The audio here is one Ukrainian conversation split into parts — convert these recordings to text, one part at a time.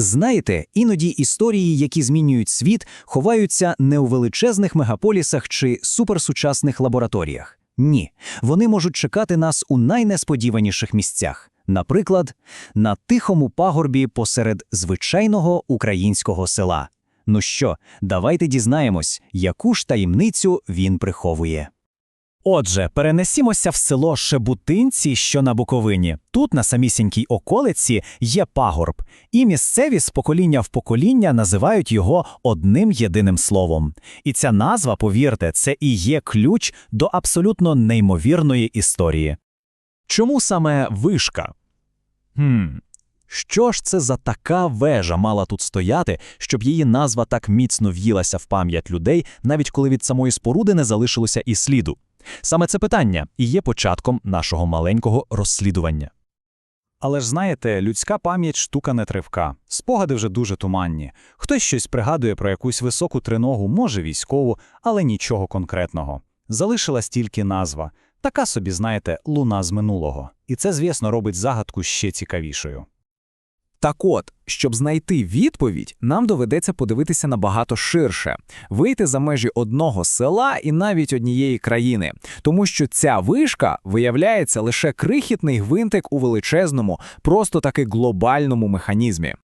Знаєте, іноді історії, які змінюють світ, ховаються не у величезних мегаполісах чи суперсучасних лабораторіях. Ні, вони можуть чекати нас у найнесподіваніших місцях. Наприклад, на тихому пагорбі посеред звичайного українського села. Ну що, давайте дізнаємось, яку ж таємницю він приховує. Отже, перенесімося в село Шебутинці, що на Буковині. Тут, на самісінькій околиці, є пагорб, і місцеві з покоління в покоління називають його одним єдиним словом. І ця назва, повірте, це і є ключ до абсолютно неймовірної історії. Чому саме вишка? Хм, що ж це за така вежа мала тут стояти, щоб її назва так міцно в'їлася в пам'ять людей, навіть коли від самої споруди не залишилося і сліду? Саме це питання і є початком нашого маленького розслідування. Але ж знаєте, людська пам'ять штука нетривка. Спогади вже дуже туманні. Хтось щось пригадує про якусь високу триногу, може військову, але нічого конкретного. Залишилась тільки назва. Така собі, знаєте, луна з минулого. І це, звісно, робить загадку ще цікавішою. Так от, щоб знайти відповідь, нам доведеться подивитися набагато ширше, вийти за межі одного села і навіть однієї країни, тому що ця вишка виявляється лише крихітний гвинтик у величезному, просто таки глобальному механізмі.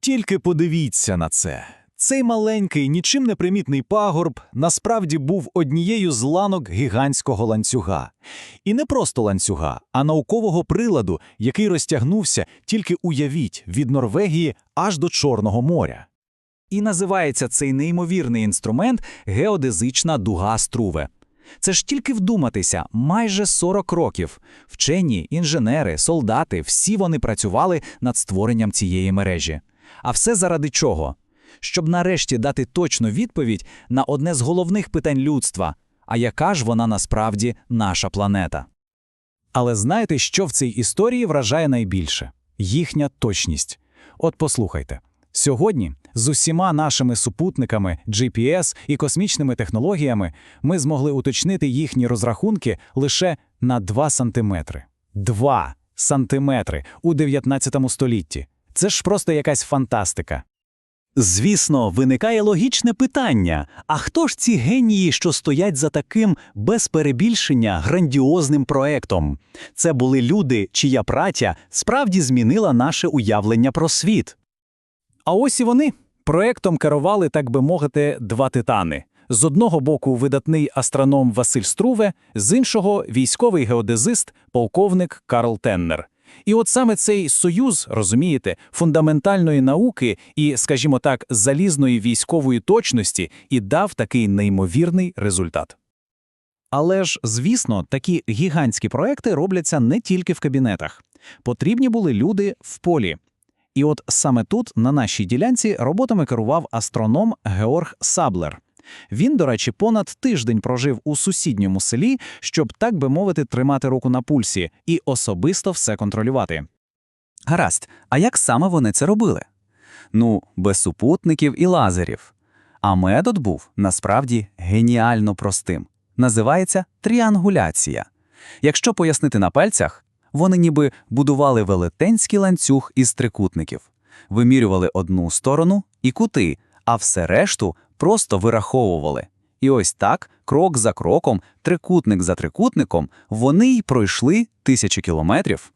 Тільки подивіться на це. Цей маленький, нічим не примітний пагорб насправді був однією з ланок гігантського ланцюга. І не просто ланцюга, а наукового приладу, який розтягнувся, тільки уявіть, від Норвегії аж до Чорного моря. І називається цей неймовірний інструмент геодезична дуга струве. Це ж тільки вдуматися, майже 40 років. Вчені, інженери, солдати, всі вони працювали над створенням цієї мережі. А все заради чого? Щоб нарешті дати точну відповідь на одне з головних питань людства, а яка ж вона насправді наша планета. Але знаєте, що в цій історії вражає найбільше? Їхня точність. От послухайте. Сьогодні з усіма нашими супутниками, GPS і космічними технологіями ми змогли уточнити їхні розрахунки лише на 2 сантиметри. 2 сантиметри у 19 столітті. Це ж просто якась фантастика. Звісно, виникає логічне питання: а хто ж ці генії, що стоять за таким без перебільшення грандіозним проектом? Це були люди, чия праця справді змінила наше уявлення про світ. А ось і вони. Проектом керували, так би мовити, два титани. З одного боку, видатний астроном Василь Струве, з іншого військовий геодезист, полковник Карл Теннер. І от саме цей союз, розумієте, фундаментальної науки і, скажімо так, залізної військової точності і дав такий неймовірний результат. Але ж, звісно, такі гігантські проекти робляться не тільки в кабінетах. Потрібні були люди в полі. І от саме тут, на нашій ділянці, роботами керував астроном Георг Саблер. Він, до речі, понад тиждень прожив у сусідньому селі, щоб, так би мовити, тримати руку на пульсі і особисто все контролювати. Гаразд, а як саме вони це робили? Ну, без супутників і лазерів. А метод був насправді геніально простим. Називається тріангуляція. Якщо пояснити на пальцях, вони ніби будували велетенський ланцюг із трикутників, вимірювали одну сторону і кути, а все решту просто вираховували. І ось так, крок за кроком, трикутник за трикутником, вони й пройшли тисячі кілометрів.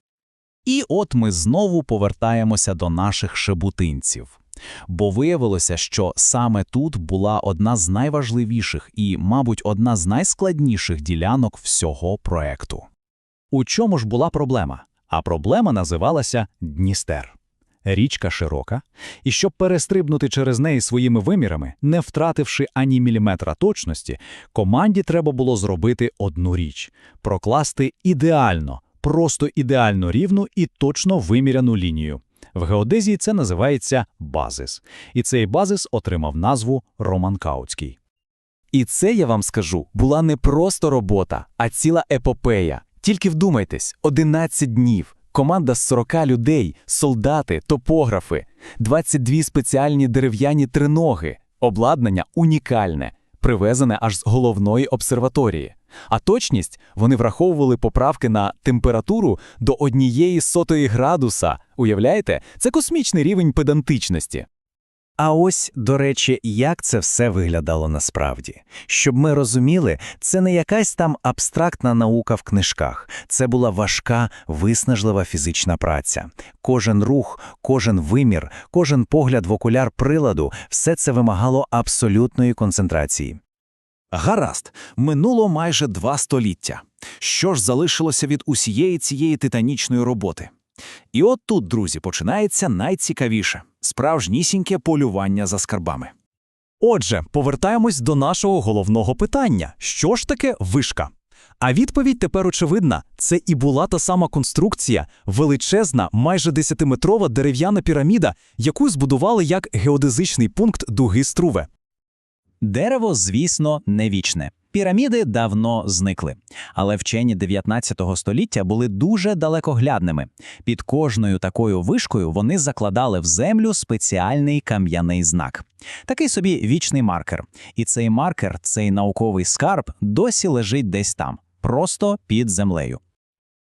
І от ми знову повертаємося до наших шебутинців. Бо виявилося, що саме тут була одна з найважливіших і, мабуть, одна з найскладніших ділянок всього проекту. У чому ж була проблема? А проблема називалася Дністер. Річка широка, і щоб перестрибнути через неї своїми вимірами, не втративши ані міліметра точності, команді треба було зробити одну річ прокласти ідеально, просто ідеально рівну і точно виміряну лінію. В геодезії це називається базис, і цей базис отримав назву Романкаутський. І це, я вам скажу, була не просто робота, а ціла епопея. Тільки вдумайтесь, 11 днів. Команда з 40 людей, солдати, топографи, 22 спеціальні дерев'яні триноги, обладнання унікальне, привезене аж з головної обсерваторії. А точність вони враховували поправки на температуру до однієї сотої градуса. Уявляєте, це космічний рівень педантичності. А ось, до речі, як це все виглядало насправді. Щоб ми розуміли, це не якась там абстрактна наука в книжках. Це була важка, виснажлива фізична праця. Кожен рух, кожен вимір, кожен погляд в окуляр приладу – все це вимагало абсолютної концентрації. Гаразд, минуло майже два століття. Що ж залишилося від усієї цієї титанічної роботи? І от тут, друзі, починається найцікавіше – справжнісіньке полювання за скарбами. Отже, повертаємось до нашого головного питання: що ж таке вишка? А відповідь тепер очевидна: це і була та сама конструкція, величезна, майже 10-метрова дерев'яна піраміда, яку збудували як геодезичний пункт дуги Струве. Дерево, звісно, не вічне. Піраміди давно зникли. Але вчені 19 століття були дуже далекоглядними. Під кожною такою вишкою вони закладали в землю спеціальний кам'яний знак. Такий собі вічний маркер. І цей маркер, цей науковий скарб, досі лежить десь там, просто під землею.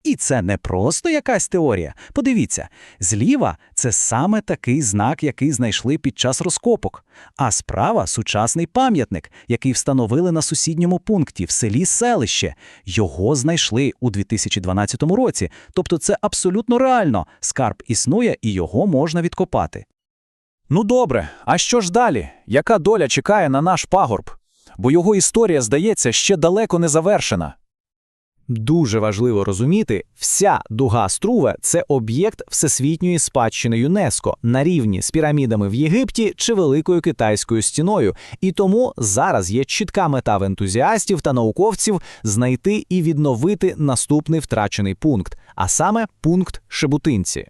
І це не просто якась теорія. Подивіться, зліва це саме такий знак, який знайшли під час розкопок, а справа сучасний пам'ятник, який встановили на сусідньому пункті в селі Селище. Його знайшли у 2012 році. Тобто це абсолютно реально. Скарб існує і його можна відкопати. Ну добре, а що ж далі? Яка доля чекає на наш пагорб? Бо його історія, здається, ще далеко не завершена. Дуже важливо розуміти, вся дуга Струве – це об'єкт всесвітньої спадщини ЮНЕСКО на рівні з пірамідами в Єгипті чи Великою Китайською стіною. І тому зараз є чітка мета в ентузіастів та науковців знайти і відновити наступний втрачений пункт, а саме пункт Шебутинці.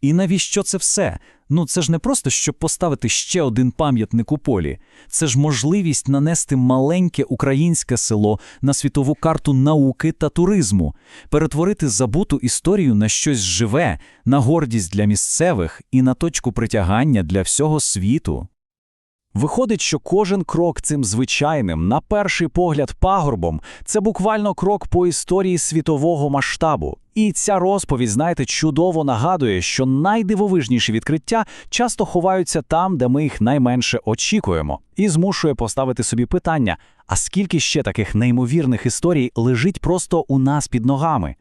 І навіщо це все? Ну це ж не просто щоб поставити ще один пам'ятник у полі. Це ж можливість нанести маленьке українське село на світову карту науки та туризму, перетворити забуту історію на щось живе, на гордість для місцевих і на точку притягання для всього світу. Виходить, що кожен крок цим звичайним, на перший погляд, пагорбом це буквально крок по історії світового масштабу. І ця розповідь, знаєте, чудово нагадує, що найдивовижніші відкриття часто ховаються там, де ми їх найменше очікуємо, і змушує поставити собі питання: а скільки ще таких неймовірних історій лежить просто у нас під ногами?